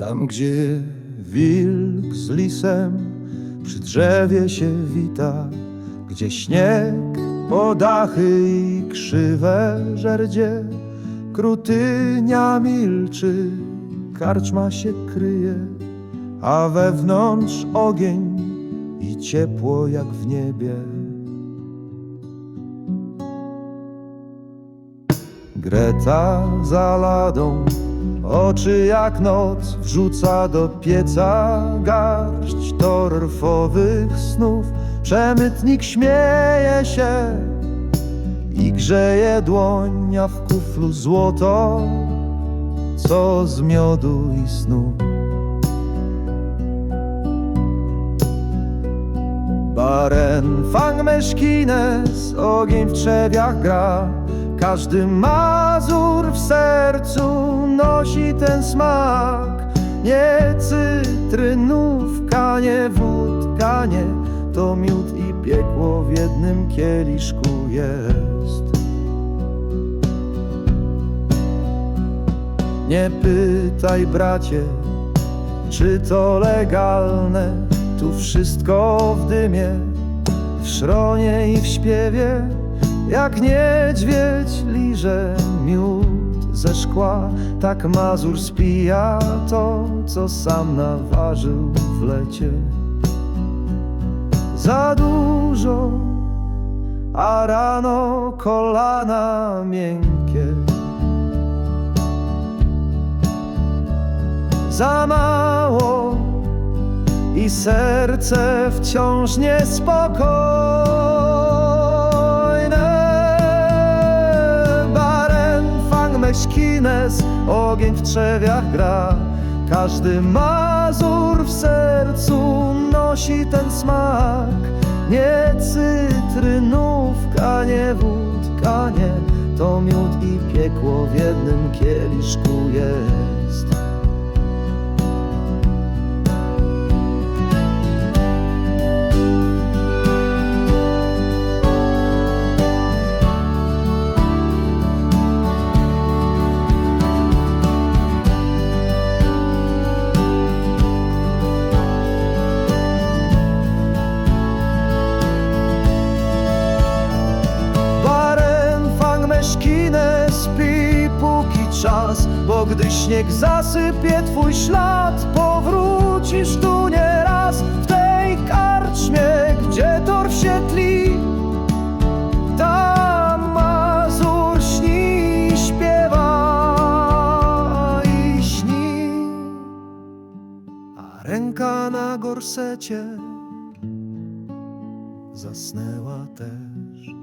Tam, gdzie wilk z lisem przy drzewie się wita, gdzie śnieg po dachy i krzywe żerdzie, krutynia milczy, karczma się kryje, a wewnątrz ogień i ciepło jak w niebie. Greta za ladą, oczy jak noc, wrzuca do pieca garść torfowych snów. Przemytnik śmieje się i grzeje dłoń, w kuflu złoto, co z miodu i snu. Baren fang meszkines, ogień w trzewiach gra Każdy mazur w sercu nosi ten smak. Nie cytrynówka, nie wódka, nie. To miód i piekło w jednym kieliszku jest. Nie pytaj bracie, czy to legalne. Tu wszystko w dymie, w szronie i w śpiewie Jak niedźwiedź liże miód ze szkła Tak Mazur spija to, co sam naważył w lecie Za dużo, a rano kolana miękkie Za mało i serce wciąż niespokojne. Fang meszkines, ogień w trzewiach gra. Każdy mazur w sercu nosi ten smak. Nie cytrynówka, nie wódka, nie to miód i piekło w jednym kieliszku jest. Meszkinę spi póki czas Bo gdy śnieg zasypie twój ślad Powrócisz tu nie raz. W tej karczmie, gdzie tor się tli Tam Mazur śni śpiewa i śni. A ręka na gorsecie Zasnęła też